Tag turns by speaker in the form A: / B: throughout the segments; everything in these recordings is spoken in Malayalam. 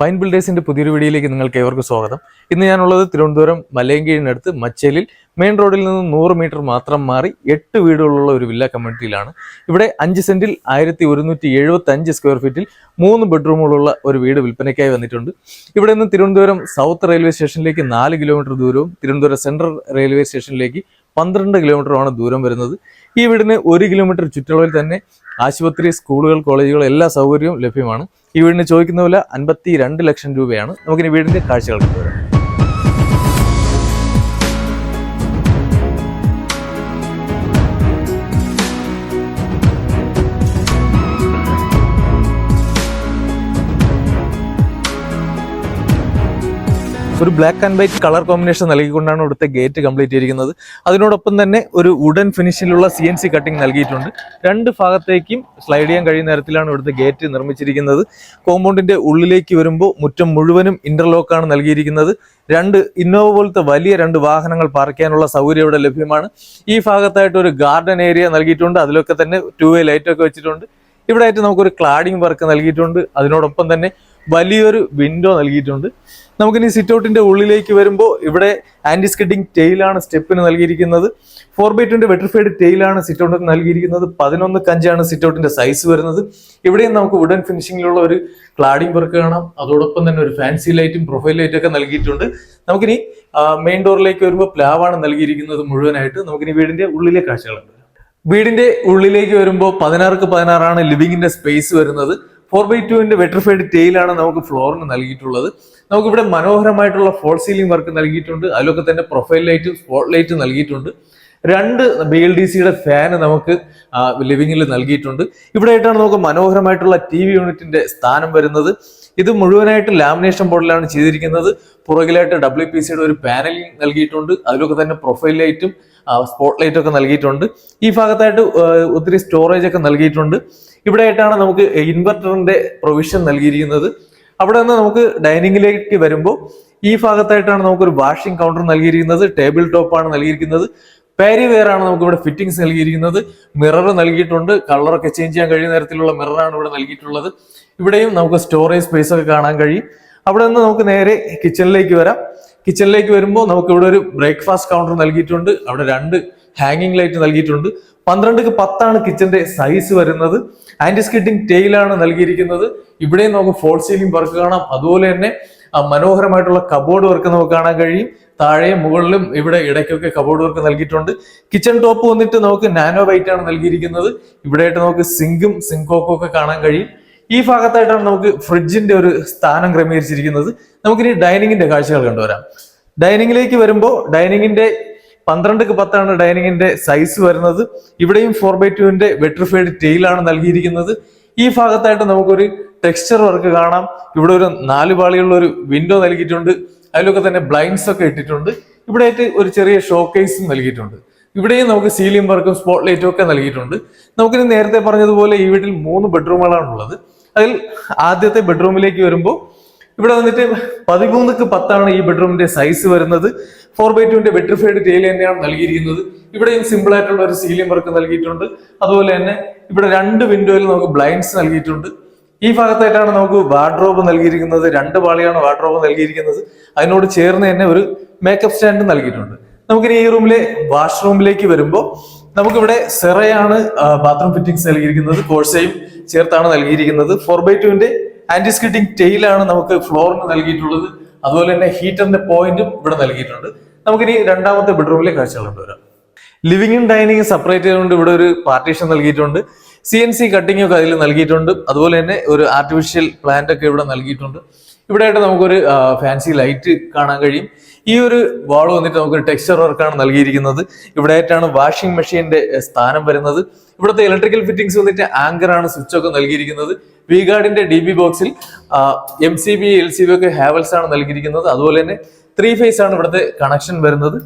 A: ഫൈൻ ബിൽഡേഴ്സിന്റെ പുതിയൊരു വീഡിയോയിലേക്ക് നിങ്ങൾക്ക് ഏവർക്കും സ്വാഗതം. ഇന്ന് ഞാനുള്ളത് തിരുവനന്തപുരം മലയങ്കീഴിനടുത്ത് മച്ചേലിൽ മെയിൻ റോഡിൽ നിന്ന് നൂറ് മീറ്റർ മാത്രം മാറി എട്ട് വീടുകളുള്ള ഒരു വില്ല കമ്മ്യൂണിറ്റിയിലാണ്. ഇവിടെ അഞ്ച് സെന്റിൽ ആയിരത്തി ഒരുന്നൂറ്റി എഴുപത്തി അഞ്ച് സ്ക്വയർ ഫീറ്റിൽ മൂന്ന് ബെഡ്റൂമുകളുള്ള ഒരു വീട് വിൽപ്പനയ്ക്കായി വന്നിട്ടുണ്ട്. ഇവിടെ നിന്ന് തിരുവനന്തപുരം സൗത്ത് റെയിൽവേ സ്റ്റേഷനിലേക്ക് നാല് കിലോമീറ്റർ ദൂരവും തിരുവനന്തപുരം സെൻട്രൽ റെയിൽവേ സ്റ്റേഷനിലേക്ക് പന്ത്രണ്ട് കിലോമീറ്ററുമാണ് ദൂരം വരുന്നത്. ഈ വീടിന് ഒരു കിലോമീറ്റർ ചുറ്റളവിൽ തന്നെ ആശുപത്രി സ്കൂളുകൾ കോളേജുകൾ എല്ലാ സൗകര്യവും ലഭ്യമാണ്. ഈ വീടിന് ചോദിക്കുന്ന വില അൻപത്തി ലക്ഷം രൂപയാണ്. നമുക്കിനി വീടിന്റെ കാഴ്ചകൾ കണ്ടുവരാം. ഒരു black and white colour combination നൽകിക്കൊണ്ടാണ് ഇവിടുത്തെ ഗേറ്റ് കംപ്ലീറ്റ് ചെയ്തിരിക്കുന്നത്. അതിനോടൊപ്പം തന്നെ ഒരു വുഡൻ ഫിനിഷിലുള്ള സി എൻ സി കട്ടിംഗ് നൽകിയിട്ടുണ്ട്. രണ്ട് ഭാഗത്തേക്കും സ്ലൈഡ് ചെയ്യാൻ കഴിയുന്ന തരത്തിലാണ് ഇവിടുത്തെ ഗേറ്റ് നിർമ്മിച്ചിരിക്കുന്നത്. കോമ്പൗണ്ടിന്റെ ഉള്ളിലേക്ക് വരുമ്പോൾ മുറ്റം മുഴുവനും ഇന്റർലോക്കാണ് നൽകിയിരിക്കുന്നത്. രണ്ട് ഇന്നോവ പോലത്തെ വലിയ രണ്ട് വാഹനങ്ങൾ പാർക്ക് ചെയ്യാനുള്ള സൗകര്യം ഇവിടെ ലഭ്യമാണ്. ഈ ഭാഗത്തായിട്ട് ഒരു ഗാർഡൻ ഏരിയ നൽകിയിട്ടുണ്ട്. അതിലൊക്കെ തന്നെ ടൂ വേ ലൈറ്റൊക്കെ വെച്ചിട്ടുണ്ട്. ഇവിടെ ആയിട്ട് നമുക്കൊരു ക്ലാഡിംഗ് വർക്ക് നൽകിയിട്ടുണ്ട്. അതിനോടൊപ്പം തന്നെ വലിയൊരു വിൻഡോ നൽകിയിട്ടുണ്ട്. നമുക്കിനി സിറ്റ് ഔട്ടിന്റെ ഉള്ളിലേക്ക് വരുമ്പോൾ ഇവിടെ ആന്റി സ്കിഡിംഗ് ടെയിലാണ് സ്റ്റെപ്പിന് നൽകിയിരിക്കുന്നത്. ഫോർ ബൈ ട്വന്റി വെട്രിഫൈഡ് ടെയിലാണ് സിറ്റ് ഔട്ടിന് നൽകിയിരിക്കുന്നത്. പതിനൊന്ന് കഞ്ചാണ് സിറ്റ് ഔട്ടിന്റെ സൈസ് വരുന്നത്. ഇവിടെയും നമുക്ക് വുഡൻ ഫിനിഷിംഗിലുള്ള ഒരു ക്ലാഡിംഗ് വർക്ക് കാണാം. അതോടൊപ്പം തന്നെ ഒരു ഫാൻസി ലൈറ്റും പ്രൊഫൈൽ ലൈറ്റും ഒക്കെ നൽകിയിട്ടുണ്ട്. നമുക്കിനി മെയിൻ ഡോറിലേക്ക് വരുമ്പോൾ പ്ലാവാണ് നൽകിയിരിക്കുന്നത് മുഴുവനായിട്ട്. നമുക്കിനി വീടിന്റെ ഉള്ളിലെ കാഴ്ചകളുണ്ട് വീടിന്റെ ഉള്ളിലേക്ക് വരുമ്പോൾ പതിനാറുക്ക് പതിനാറാണ് ലിവിങ്ങിന്റെ സ്പേസ് വരുന്നത്. ഫോർ ബൈ ടുവിന്റെ വെട്രിഫൈഡ് ടെയിലാണ് നമുക്ക് ഫ്ലോറിന് നൽകിയിട്ടുള്ളത്. നമുക്ക് ഇവിടെ മനോഹരമായിട്ടുള്ള ഫോൾ സീലിംഗ് വർക്ക് നൽകിയിട്ടുണ്ട്. അതിലൊക്കെ തന്നെ പ്രൊഫൈൽ ലൈറ്റും സ്പോട്ട് ലൈറ്റും നൽകിയിട്ടുണ്ട്. രണ്ട് ബി എൽ ഡി സിയുടെ ഫാന് നമുക്ക് ലിവിങ്ങിൽ നൽകിയിട്ടുണ്ട്. ഇവിടെ ആയിട്ടാണ് നമുക്ക് മനോഹരമായിട്ടുള്ള ടി വി യൂണിറ്റിന്റെ സ്ഥാനം വരുന്നത്. ഇത് മുഴുവനായിട്ട് ലാമിനേഷൻ ബോർഡിലാണ് ചെയ്തിരിക്കുന്നത്. പുറകിലായിട്ട് ഡബ്ല്യു പി സിയുടെ ഒരു പാനലിംഗ് നൽകിയിട്ടുണ്ട്. അതിലൊക്കെ തന്നെ പ്രൊഫൈൽ ലൈറ്റും സ്പോട്ട് ലൈറ്റും ഒക്കെ നൽകിയിട്ടുണ്ട്. ഈ ഭാഗത്തായിട്ട് ഒത്തിരി സ്റ്റോറേജ് ഒക്കെ നൽകിയിട്ടുണ്ട്. ഇവിടെ ആയിട്ടാണ് നമുക്ക് ഇൻവെർട്ടറിന്റെ പ്രൊവിഷൻ നൽകിയിരിക്കുന്നത്. അവിടെ നിന്ന് നമുക്ക് ഡൈനിങ്ങിലേക്ക് വരുമ്പോൾ ഈ ഭാഗത്തായിട്ടാണ് നമുക്കൊരു വാഷിംഗ് കൗണ്ടർ നൽകിയിരിക്കുന്നത്. ടേബിൾ ടോപ്പാണ് നൽകിയിരിക്കുന്നത്. പാരി ആണ് നമുക്ക് ഇവിടെ ഫിറ്റിംഗ്സ് നൽകിയിരിക്കുന്നത്. മിറർ നൽകിയിട്ടുണ്ട്. കളറൊക്കെ ചേഞ്ച് ചെയ്യാൻ കഴിയുന്ന തരത്തിലുള്ള മിററാണ് ഇവിടെ നൽകിയിട്ടുള്ളത്. ഇവിടെയും നമുക്ക് സ്റ്റോറേജ് സ്പേസ് ഒക്കെ കാണാൻ കഴിയും. അവിടെ നിന്ന് നമുക്ക് നേരെ കിച്ചണിലേക്ക് വരാം. കിച്ചണിലേക്ക് വരുമ്പോൾ നമുക്ക് ഇവിടെ ഒരു ബ്രേക്ക്ഫാസ്റ്റ് കൗണ്ടർ നൽകിയിട്ടുണ്ട്. അവിടെ രണ്ട് ഹാങ്ങിങ് ലൈറ്റ് നൽകിയിട്ടുണ്ട്. പന്ത്രണ്ടിക്ക് പത്താണ് കിച്ചന്റെ സൈസ് വരുന്നത്. ആന്റി സ്കിഡിംഗ് ടെയിലാണ് നൽകിയിരിക്കുന്നത്. ഇവിടെയും നമുക്ക് ഫോൾ സീലിംഗ് വർക്ക് കാണാം. അതുപോലെ തന്നെ മനോഹരമായിട്ടുള്ള കബോർഡ് വർക്ക് നമുക്ക് കാണാൻ കഴിയും. താഴെയും മുകളിലും ഇവിടെ ഇടയ്ക്കൊക്കെ കബോർഡ് വർക്ക് നൽകിയിട്ടുണ്ട്. കിച്ചൺ ടോപ്പ് വന്നിട്ട് നമുക്ക് നാനോ വൈറ്റ് ആണ് നൽകിയിരിക്കുന്നത്. ഇവിടെയായിട്ട് നമുക്ക് സിങ്കും സിങ്കോക്കും ഒക്കെ കാണാൻ കഴിയും. ഈ ഭാഗത്തായിട്ടാണ് നമുക്ക് ഫ്രിഡ്ജിന്റെ ഒരു സ്ഥാനം ക്രമീകരിച്ചിരിക്കുന്നത്. നമുക്കിനി ഡൈനിങ്ങിന്റെ കാഴ്ചകൾ കണ്ടുവരാം. ഡൈനിങ്ങിലേക്ക് വരുമ്പോൾ ഡൈനിങ്ങിന്റെ പന്ത്രണ്ടുക്ക് പത്താണ് ഡൈനിങ്ങിന്റെ സൈസ് വരുന്നത്. ഇവിടെയും ഫോർ ബൈ ടുവിന്റെ വെട്രിഫൈഡ് ടെയിലാണ് നൽകിയിരിക്കുന്നത്. ഈ ഭാഗത്തായിട്ട് നമുക്കൊരു ടെക്സ്ചർ വർക്ക് കാണാം. ഇവിടെ ഒരു നാല് പാളിയുള്ള ഒരു വിൻഡോ നൽകിയിട്ടുണ്ട്. അതിലൊക്കെ തന്നെ ബ്ലൈൻഡ്സ് ഒക്കെ ഇട്ടിട്ടുണ്ട്. ഇവിടെ ആയിട്ട് ഒരു ചെറിയ ഷോക്കേസും കേസും നൽകിയിട്ടുണ്ട്. ഇവിടെയും നമുക്ക് സീലിംഗ് വർക്കും സ്പോട്ട് ലൈറ്റും ഒക്കെ നൽകിയിട്ടുണ്ട്. നമുക്കിനി നേരത്തെ പറഞ്ഞതുപോലെ ഈ വീട്ടിൽ മൂന്ന് ബെഡ്റൂമുകളാണ് ഉള്ളത്. അതിൽ ആദ്യത്തെ ബെഡ്റൂമിലേക്ക് വരുമ്പോൾ ഇവിടെ വന്നിട്ട് പതിമൂന്നുക്ക് പത്താണ് ഈ ബെഡ്റൂമിന്റെ സൈസ് വരുന്നത്. ഫോർ ബൈ ടുവിന്റെ വെട്രിഫൈഡ് ടേൽ തന്നെയാണ് നൽകിയിരിക്കുന്നത്. ഇവിടെയും സിമ്പിൾ ആയിട്ടുള്ള ഒരു സീലിംഗ് വർക്ക് നൽകിയിട്ടുണ്ട്. അതുപോലെ തന്നെ ഇവിടെ രണ്ട് വിൻഡോയിൽ നമുക്ക് ബ്ലൈൻഡ്സ് നൽകിയിട്ടുണ്ട്. ഈ ഭാഗത്തായിട്ടാണ് നമുക്ക് വാർഡ്രോബ് നൽകിയിരിക്കുന്നത്. രണ്ട് പാളിയാണ് വാർഡ്രോബ് നൽകിയിരിക്കുന്നത്. അതിനോട് ചേർന്ന് തന്നെ ഒരു മേക്കപ്പ് സ്റ്റാൻഡ് നൽകിയിട്ടുണ്ട്. നമുക്കിനി ഈ റൂമിലെ വാഷ്റൂമിലേക്ക് വരുമ്പോൾ നമുക്കിവിടെ സെറയാണ് ബാത്റൂം ഫിറ്റിംഗ്സ് നൽകിയിരിക്കുന്നത്. കോഴ്സയും ചേർത്താണ് നൽകിയിരിക്കുന്നത്. ഫോർ ബൈ ടുവിന്റെ ആന്റി സ്കിറ്റിംഗ് ടെയിലാണ് നമുക്ക് ഫ്ലോറിന് നൽകിയിട്ടുള്ളത്. അതുപോലെ തന്നെ ഹീറ്ററിന്റെ പോയിന്റും ഇവിടെ നൽകിയിട്ടുണ്ട്. നമുക്കിനി രണ്ടാമത്തെ ബെഡ്റൂമിലെ കാഴ്ചകൾ കൊണ്ടുവരാം ലിവിംഗും ഡൈനിങ്ങും സെപ്പറേറ്റ് ചെയ്തുകൊണ്ട് ഇവിടെ ഒരു പാർട്ടീഷൻ നൽകിയിട്ടുണ്ട്. സി എൻ സി കട്ടിംഗ് ഒക്കെ അതിൽ നൽകിയിട്ടുണ്ട്. അതുപോലെ തന്നെ ഒരു ആർട്ടിഫിഷ്യൽ പ്ലാന്റ് ഒക്കെ ഇവിടെ നൽകിയിട്ടുണ്ട്. ഇവിടെ ആയിട്ട് നമുക്കൊരു ഫാൻസി ലൈറ്റ് കാണാൻ കഴിയും. ഈ ഒരു വാൾ വന്നിട്ട് നമുക്ക് ടെക്സ്ചർ വർക്കാണ് നൽകിയിരിക്കുന്നത്. ഇവിടെ ആയിട്ടാണ് വാഷിംഗ് മെഷീന്റെ സ്ഥാനം വരുന്നത്. ഇവിടുത്തെ ഇലക്ട്രിക്കൽ ഫിറ്റിംഗ്സ് വന്നിട്ട് ആങ്കർ ആണ് സ്വിച്ച് ഒക്കെ നൽകിയിരിക്കുന്നത്. വി ഗാർഡിന്റെ ഡി ബി ബോക്സിൽ M C B L C B ഒക്കെ ഹാവൽസ് ആണ് നൽകിയിരിക്കുന്നത്. അതുപോലെ തന്നെ ത്രീ ഫേസ് ആണ് ഇവിടുത്തെ കണക്ഷൻ വരുന്നത്.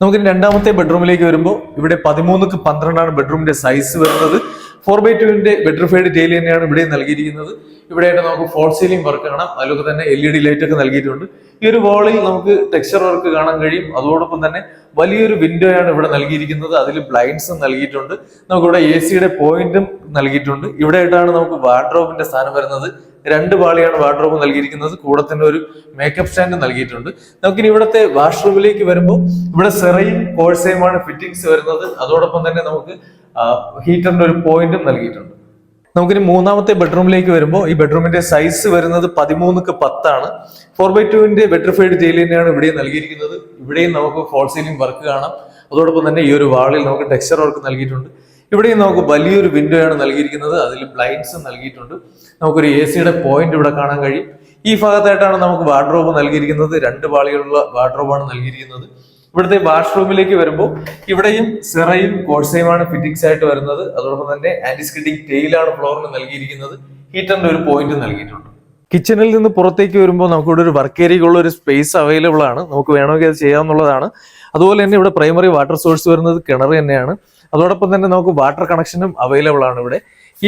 A: നമുക്കിനി രണ്ടാമത്തെ ബെഡ്റൂമിലേക്ക് വരുമ്പോൾ ഇവിടെ പതിമൂന്നുക്ക് പന്ത്രണ്ടാണ് ബെഡ്റൂമിന്റെ സൈസ് വരുന്നത്. ഫോർ ബൈ ടുവിന്റെ ബെറ്റർഫൈഡ് ടൈൽ തന്നെയാണ് ഇവിടെ നൽകിയിരിക്കുന്നത്. ഇവിടെയായിട്ട് നമുക്ക് ഫോൾ സീലിംഗ് വർക്ക് കാണാം. അതിലൊക്കെ തന്നെ എൽ ഇ ഡി ലൈറ്റ് ഒക്കെ നൽകിയിട്ടുണ്ട്. ഈ ഒരു വാളിൽ നമുക്ക് ടെക്സ്ചർ വർക്ക് കാണാൻ കഴിയും. അതോടൊപ്പം തന്നെ വലിയൊരു വിൻഡോ ആണ് ഇവിടെ നൽകിയിരിക്കുന്നത്. അതിൽ ബ്ലൈൻഡ്സും നൽകിയിട്ടുണ്ട്. നമുക്കിവിടെ എ സിയുടെ പോയിന്റും നൽകിയിട്ടുണ്ട്. ഇവിടെ ആയിട്ടാണ് നമുക്ക് വാർഡ്രോബിന്റെ സ്ഥാനം വരുന്നത്. രണ്ട് പാളിയാണ് വാർഡ്രോബ് നൽകിയിരിക്കുന്നത്. കൂടെ തന്നെ ഒരു മേക്കപ്പ് സ്റ്റാൻഡ് നൽകിയിട്ടുണ്ട്. നമുക്കിനി ഇവിടുത്തെ വാഷ്റൂമിലേക്ക് വരുമ്പോൾ ഇവിടെ സെറയും കോഴ്സയുമാണ് ഫിറ്റിംഗ്സ് വരുന്നത്. അതോടൊപ്പം തന്നെ നമുക്ക് ഹീറ്ററിന്റെ ഒരു പോയിന്റും നൽകിയിട്ടുണ്ട്. നമുക്കിനി മൂന്നാമത്തെ ബെഡ്റൂമിലേക്ക് വരുമ്പോൾ ഈ ബെഡ്റൂമിന്റെ സൈസ് വരുന്നത് പതിമൂന്നുക്ക് പത്താണ്. ഫോർ ബൈ ടുവിന്റെ ബെഡ്രിഫൈഡ് ജയിലിനെയാണ് ഇവിടെ നൽകിയിരിക്കുന്നത്. ഇവിടെയും നമുക്ക് ഫോൾ സീലിംഗ് വർക്ക് കാണാം. അതോടൊപ്പം തന്നെ ഈ ഒരു വാളിൽ നമുക്ക് ടെക്സ്ചർ വർക്ക് നൽകിയിട്ടുണ്ട്. ഇവിടെയും നമുക്ക് വലിയൊരു വിൻഡോ ആണ് നൽകിയിരിക്കുന്നത്. അതിൽ ബ്ലൈൻഡ്സ് നൽകിയിട്ടുണ്ട്. നമുക്കൊരു എ സിയുടെ പോയിന്റ് ഇവിടെ കാണാൻ കഴിയും. ഈ ഭാഗത്തായിട്ടാണ് നമുക്ക് വാർഡ്രോബ് നൽകിയിരിക്കുന്നത്. രണ്ട് പാളികളുള്ള വാർഡ്രോബാണ് നൽകിയിരിക്കുന്നത്. ഇവിടുത്തെ വാഷ്റൂമിലേക്ക് വരുമ്പോൾ ഇവിടെയും സിറയും കോഴ്സയുമാണ് ഫിറ്റിംഗ്സ് ആയിട്ട് വരുന്നത്. അതോടൊപ്പം തന്നെ ആന്റി സ്കിഡിംഗ് ടെയിലാണ് ഫ്ലോറിന് നൽകിയിരിക്കുന്നത്. ഹീറ്ററിന്റെ ഒരു പോയിന്റ് നൽകിയിട്ടുണ്ട്. കിച്ചണിൽ നിന്ന് പുറത്തേക്ക് വരുമ്പോൾ നമുക്ക് ഇവിടെ ഒരു വർക്ക് ഏരിയക്കുള്ള ഒരു സ്പേസ് അവൈലബിൾ ആണ്. നമുക്ക് വേണമെങ്കിൽ അത് ചെയ്യാവുന്നതാണ്. അതുപോലെ തന്നെ ഇവിടെ പ്രൈമറി വാട്ടർ സോഴ്സ് വരുന്നത് കിണർ തന്നെയാണ്. അതോടൊപ്പം തന്നെ നമുക്ക് വാട്ടർ കണക്ഷനും അവൈലബിൾ ആണ് ഇവിടെ.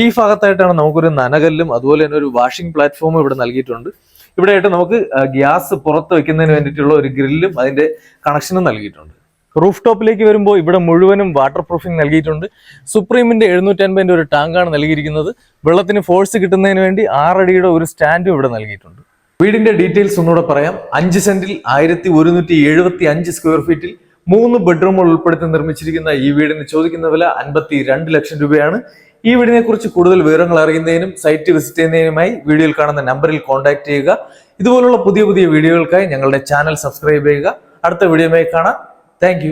A: ഈ ഭാഗത്തായിട്ടാണ് നമുക്കൊരു നനകല്ലും അതുപോലെ തന്നെ ഒരു വാഷിംഗ് പ്ലാറ്റ്ഫോമും ഇവിടെ നൽകിയിട്ടുണ്ട്. ഇവിടെ ആയിട്ട് നമുക്ക് ഗ്യാസ് പുറത്ത് വെക്കുന്നതിന് വേണ്ടിയിട്ടുള്ള ഒരു ഗ്രില്ലും അതിന്റെ കണക്ഷനും നൽകിയിട്ടുണ്ട്. റൂഫ് ടോപ്പിലേക്ക് വരുമ്പോൾ ഇവിടെ മുഴുവനും വാട്ടർ പ്രൂഫിംഗ് നൽകിയിട്ടുണ്ട്. സുപ്രീമിന്റെ എഴുന്നൂറ്റി ഒരു ടാങ്കാണ് നൽകിയിരിക്കുന്നത്. വെള്ളത്തിന് ഫോഴ്സ് കിട്ടുന്നതിന് വേണ്ടി ആറടിയുടെ ഒരു സ്റ്റാൻഡും ഇവിടെ നൽകിയിട്ടുണ്ട്. വീടിന്റെ ഡീറ്റെയിൽസ് ഒന്നുകൂടെ പറയാം. അഞ്ച് സെന്റിൽ ആയിരത്തി ഒരുന്നൂറ്റി എഴുപത്തി അഞ്ച് സ്ക്വയർ ഫീറ്റിൽ മൂന്ന് ബെഡ്റൂമുകൾ ഉൾപ്പെടുത്തി നിർമ്മിച്ചിരിക്കുന്ന ഈ വീടിന് ചോദിക്കുന്ന വില അൻപത്തി രണ്ട് ലക്ഷം രൂപയാണ്. ഈ വീടിനെ കുറിച്ച് കൂടുതൽ വിവരങ്ങൾ അറിയുന്നതിനും സൈറ്റ് വിസിറ്റ് ചെയ്യുന്നതിനുമായി വീഡിയോയിൽ കാണുന്ന നമ്പറിൽ കോൺടാക്ട് ചെയ്യുക. ഇതുപോലുള്ള പുതിയ പുതിയ വീഡിയോകൾക്കായി ഞങ്ങളുടെ ചാനൽ സബ്സ്ക്രൈബ് ചെയ്യുക. അടുത്ത വീഡിയോയുമായി കാണാം. താങ്ക്